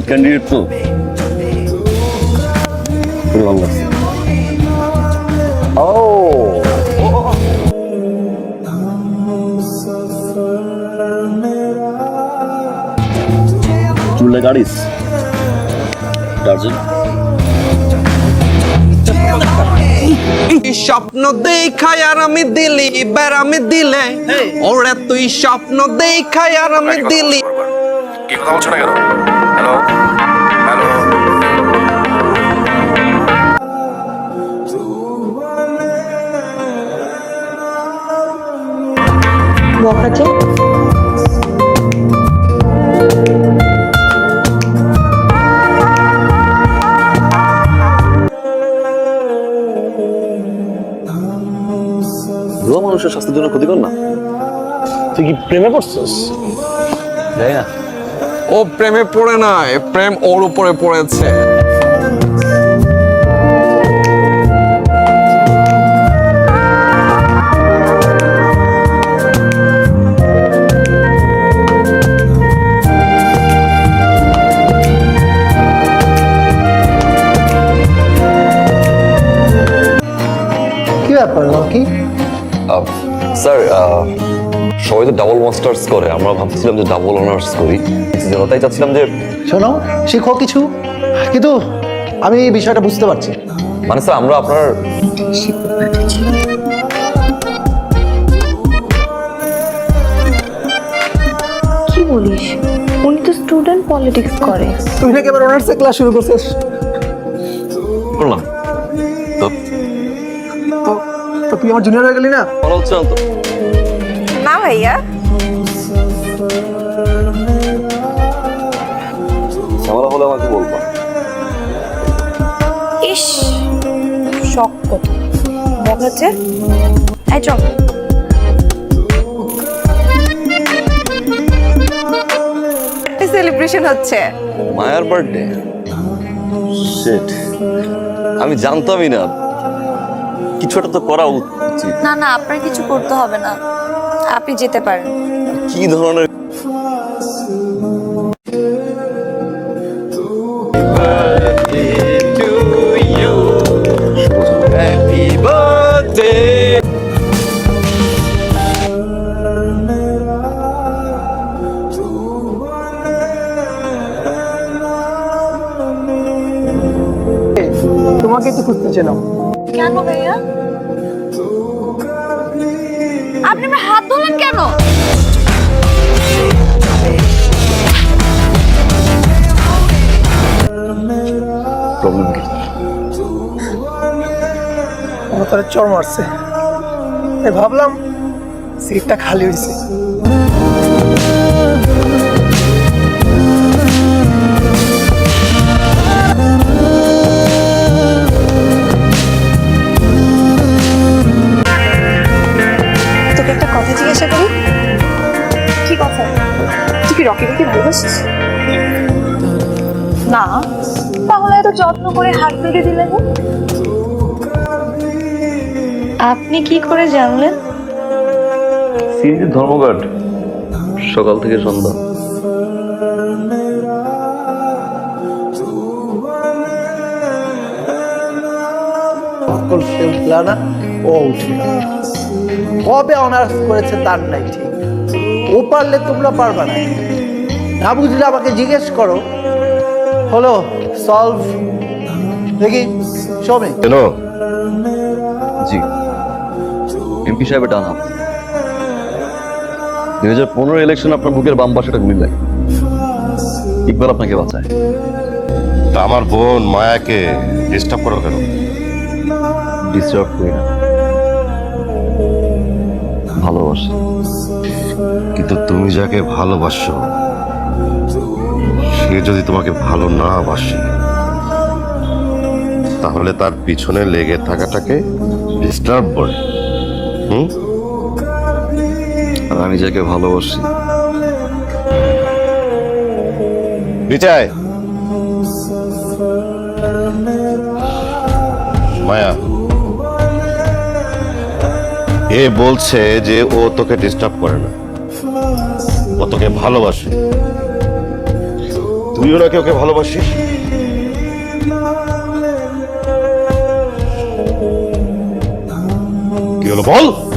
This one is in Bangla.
অপোজিট ক্যান্ডিডেট তো ও চুলে গাড়িস দার্জিলিং স্বপ্ন দেখাই আর আমি দিলি এবার আমি দিলে। ওরে তুই স্বপ্ন দেখাই আর আমি দিলি। কি কথা বলছো না কেন? হ্যালো হ্যালো বকাটে মানুষের স্বাস্থ্যের জন্য ক্ষতিকর না। তুই কি প্রেমে পড়ছিস? যাই না। ও প্রেমে পড়ে নাই প্রেম ওর উপরে পড়েছে। কি ব্যাপার লকি? স্যার সবাই তো ডাবল মাস্টার্স করে আমরা ভাবছিলাম যে ডাবল অনার্স করি। তাই চাচ্ছিলাম যে শোনো শিখো কিছু কিন্তু আমি এই বিষয়টা বুঝতে পারছি। মানে স্যার আমরা আপনার কি বলিস? উনি তো স্টুডেন্ট পলিটিক্স করে। তুই নাকি এবার অনার্সে ক্লাস শুরু করছিস? করলাম তো তুই আমার জুনিয়র হয়ে গেলি না? ভালো হচ্ছে না তো না ভাইয়া? ঝামেলা হলে আমাকে বলবা। ইস শখ কত। বকাচ্ছে এই চল। সেলিব্রেশন হচ্ছে। মায়ার বার্থডে শিট আমি জানতামই না। কিছু একটা তো করা উচিত। না না আপনার কিছু করতে হবে না। আপনি যেতে পারেন। কি ধরনের তোমাকে তো খুঁজতেছিলাম কেন ভাইয়া? আপনি আমার হাত ধরলেন কেন? প্রবলেম কি? আমার তারা চর মারছে। তাই ভাবলাম সিটটা খালি হয়েছে। জিজ্ঞাসা করি। কি কথা তুই কি রকি রকি ভালোবাসিস না। তাহলে এত যত্ন করে হাত বেঁধে দিলে? আপনি কি করে জানলেন? সিরিজ ধর্মঘট সকাল থেকে সন্ধ্যা। সকল সে উঠলা ও উঠে। কবে অনার্স করেছে তার নাই ঠিক। ও পারলে তোমরা পারবা না। না বুঝলে আমাকে জিজ্ঞেস করো হলো সলভ দেখি সবে কেন? জি। এমপি সাহেবের ডান হাত। দুই হাজার পনেরো ইলেকশন আপনার বুকের বাম পাশেটা গুলি লাগে ইকবাল আপনাকে বাঁচায়। তা আমার বোন মায়াকে ডিস্টার্ব করো কেন? ডিস্টার্ব করি না। ভালোবাসি কিন্তু তুমি যাকে ভালোবাসো, সে যদি তোমাকে ভালো না বাসে, তাহলে তার পিছনে লেগে থাকাটাকে ডিস্টার্ব বলে। হুম? আর আমি যাকে ভালোবাসি। বিচায় মায়া। এ বলছে যে ও তোকে ডিস্টার্ব করে না। ও তোকে ভালোবাসে। তুইও নাকি ওকে ভালোবাসিস? কি হলো বল?